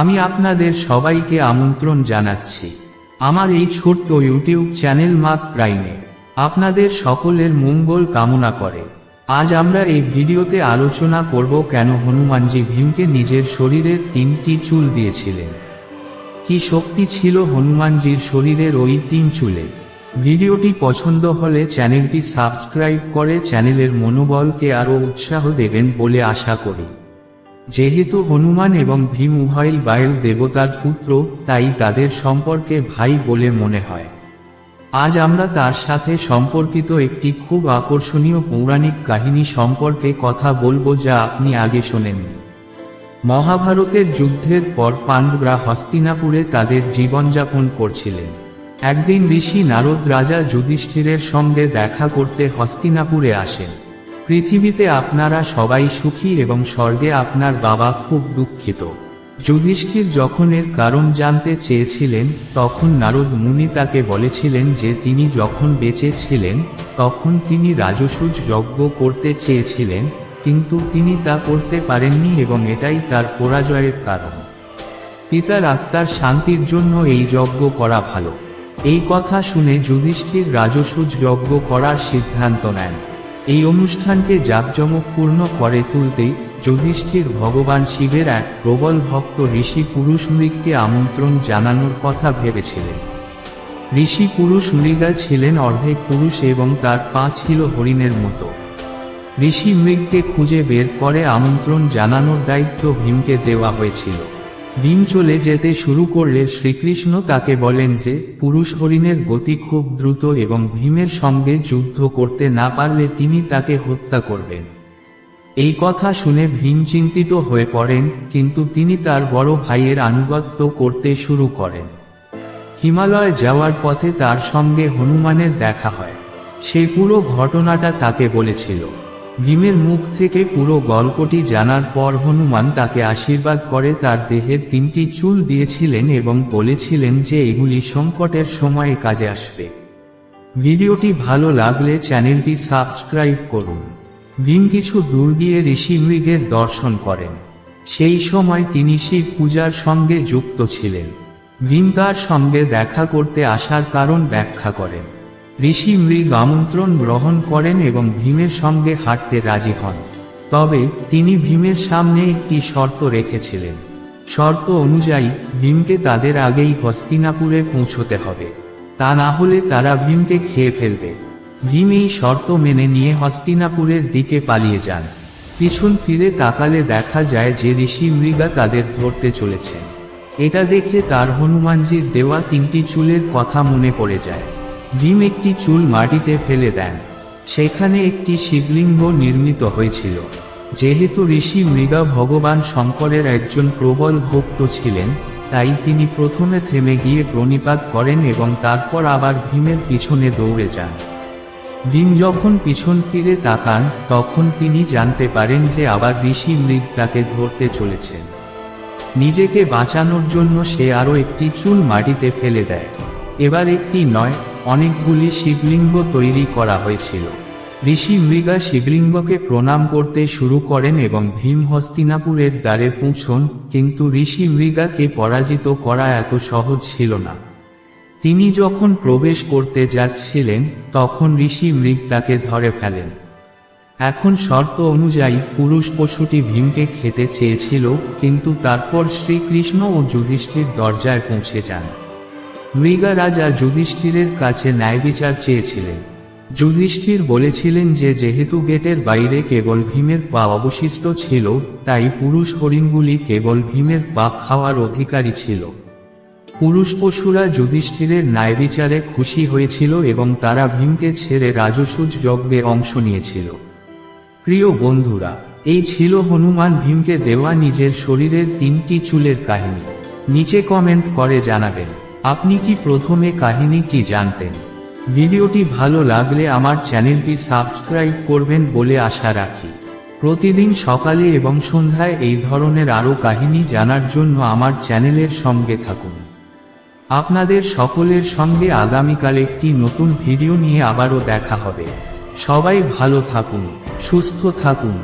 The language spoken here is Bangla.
আমি আপনাদের সবাইকে আমন্ত্রণ জানাচ্ছি। আমার এই ছোট্ট ইউটিউব চ্যানেল মাক প্রাইমে আপনাদের সকলের মঙ্গল কামনা করে। আজ আমরা এই ভিডিওতে আলোচনা করব কেন হনুমানজি ভীমকে নিজের শরীরের তিনটি চুল দিয়েছিলেন। কি শক্তি ছিল হনুমানজির শরীরের ওই তিন চুলে? ভিডিওটি পছন্দ হলে চ্যানেলটি সাবস্ক্রাইব করে চ্যানেলের মনোবলকে আরও উৎসাহ দেবেন বলে আশা করি। যেহেতু হনুমান এবং ভীম উভয়ই বায়ু দেবতার পুত্র, তাই তাদের সম্পর্কে ভাই বলে মনে হয়। আজ আমরা তার সাথে সম্পর্কিত একটি খুব আকর্ষণীয় পৌরাণিক কাহিনী সম্পর্কে কথা বলব যা আপনি আগে শোনেননি মহাভারতের যুদ্ধের পর পাণ্ডবরা হস্তিনাপুরে তাদের জীবনযাপন করছিলেন। একদিন ঋষি নারদ রাজা যুধিষ্ঠিরের সঙ্গে দেখা করতে হস্তিনাপুরে আসেন। পৃথিবীতে আপনারা সবাই সুখী এবং স্বর্গে আপনার বাবা খুব দুঃখিত। যুধিষ্ঠির যখন এর কারণ জানতে চেয়েছিলেন, তখন নারদ মুনি তাকে বলেছিলেন যে তিনি যখন বেঁচে ছিলেন, তখন তিনি রাজসূজ যজ্ঞ করতে চেয়েছিলেন, কিন্তু তিনি তা করতে পারেননি এবং এটাই তার পরাজয়ের কারণ। পিতার আত্মার শান্তির জন্য এই যজ্ঞ করা ভালো। এই কথা শুনে যুধিষ্ঠির রাজসূজ যজ্ঞ করার সিদ্ধান্ত নেন। এই অনুষ্ঠানকে জাঁকজমকপূর্ণ করে তুলতে যুধিষ্ঠির ভগবান শিবের এক প্রবল ভক্ত ঋষি পুরুষ মৃগকে আমন্ত্রণ জানানোর কথা ভেবেছিলেন। ঋষি পুরুষ মৃগা ছিলেন অর্ধেক পুরুষ এবং তার পা ছিল হরিণের মতো। ঋষি মৃগকে খুঁজে বের করে আমন্ত্রণ জানানোর দায়িত্ব ভীমকে দেওয়া হয়েছিল। ভীম চলে যেতে শুরু করলে শ্রীকৃষ্ণ তাকে বলেন যে, পুরুষ হরিণের গতি খুব দ্রুত এবং ভীমের সঙ্গে যুদ্ধ করতে না পারলে তিনি তাকে হত্যা করবেন। এই কথা শুনে ভীম চিন্তিত হয়ে পড়েন, কিন্তু তিনি তার বড় ভাইয়ের আনুগত্য করতে শুরু করেন। হিমালয় যাওয়ার পথে তার সঙ্গে হনুমানের দেখা হয়। সে পুরো ঘটনাটা তাকে বলেছিল। ভীমের মুখ থেকে পুরো গল্পটি জানার পর হনুমান তাকে আশীর্বাদ করে তার দেহের তিনটি চুল দিয়েছিলেন এবং বলেছিলেন যে এগুলি সংকটের সময়ে কাজে আসবে। ভিডিওটি ভালো লাগলে চ্যানেলটি সাবস্ক্রাইব করুন। ভীম কিছু দূর গিয়ে ঋষি মৃগের দর্শন করেন। সেই সময় তিনি শিব পূজার সঙ্গে যুক্ত ছিলেন। ভীম তার সঙ্গে দেখা করতে আসার কারণ ব্যাখ্যা করেন। ঋষি মৃগ আমন্ত্রণ গ্রহণ করেন এবং ভীমের সঙ্গে হাঁটতে রাজি হন। তবে তিনি ভীমের সামনে একটি শর্ত রেখেছিলেন। শর্ত অনুযায়ী ভীমকে তাদের আগেই হস্তিনাপুরে পৌঁছতে হবে। তা না হলে তারা ভীমকে খেয়ে ফেলবে। ভীম এই শর্ত মেনে নিয়ে হস্তিনাপুরের দিকে পালিয়ে যান। পিছন ফিরে তাকালে দেখা যায় যে ঋষি মৃগা তাদের ধরতে চলেছেন। এটা দেখে তার হনুমানজির দেওয়া তিনটি চুলের কথা মনে পড়ে যায়। ভীম একটি চুল মাটিতে ফেলে দেন। সেখানে একটি শিবলিঙ্গ নির্মিত হয়েছিল। যেহেতু ঋষি মৃগা ভগবান শঙ্করের একজন প্রবল ভক্ত ছিলেন, তাই তিনি প্রথমে থেমে গিয়ে প্রণিপাত করেন এবং তারপর আবার ভীমের পিছনে দৌড়ে যান। ভীম যখন পিছন ফিরে তাকান, তখন তিনি জানতে পারেন যে আবার ঋষি মৃগ তাকে ধরতে চলেছেন। নিজেকে বাঁচানোর জন্য সে আরও একটি চুল মাটিতে ফেলে দেয়। এবার একটি নয় অনেকগুলি শিবলিঙ্গ তৈরি করা হয়েছিল। ঋষি মৃগা শিবলিঙ্গকে প্রণাম করতে শুরু করেন এবং ভীম হস্তিনাপুরের দ্বারে পৌঁছন, কিন্তু ঋষি মৃগাকে পরাজিত করা এত সহজ ছিল না। তিনি যখন প্রবেশ করতে যাচ্ছিলেন, তখন ঋষি মৃগ তাকে ধরে ফেলেন। এখন শর্ত অনুযায়ী পুরুষ পশুটি ভীমকে খেতে চেয়েছিল, কিন্তু তারপর শ্রীকৃষ্ণ ও যুধিষ্ঠির দরজায় পৌঁছে যান। মৃগা রাজা যুধিষ্ঠিরের কাছে ন্যায় বিচার চেয়েছিলেন। যুধিষ্ঠির বলেছিলেন যে, যেহেতু গেটের বাইরে কেবল ভীমের পা অবশিষ্ট ছিল, তাই পুরুষ হরিণগুলি কেবল ভীমের পা খাওয়ার অধিকারী ছিল। পুরুষ পশুরা যুধিষ্ঠিরের ন্যায় বিচারে খুশি হয়েছিল এবং তারা ভীমকে ছেড়ে রাজসূজ যজ্ঞে অংশ নিয়েছিল। প্রিয় বন্ধুরা, এই ছিল হনুমান ভীমকে দেওয়া নিজের শরীরের তিনটি চুলের কাহিনী। নিচে কমেন্ট করে জানাবেন। আপনি কি প্রথমে কাহিনীটি জানতেন? ভিডিওটি ভালো লাগলে আমার চ্যানেলটি সাবস্ক্রাইব করবেন বলে আশা রাখি। প্রতিদিন সকালে এবং সন্ধ্যায় এই ধরনের আরও কাহিনী জানার জন্য আমার চ্যানেলের সঙ্গে থাকুন। আপনাদের সকলের সঙ্গে আগামীকাল একটি নতুন ভিডিও নিয়ে আবারও দেখা হবে। সবাই ভালো থাকুন, সুস্থ থাকুন।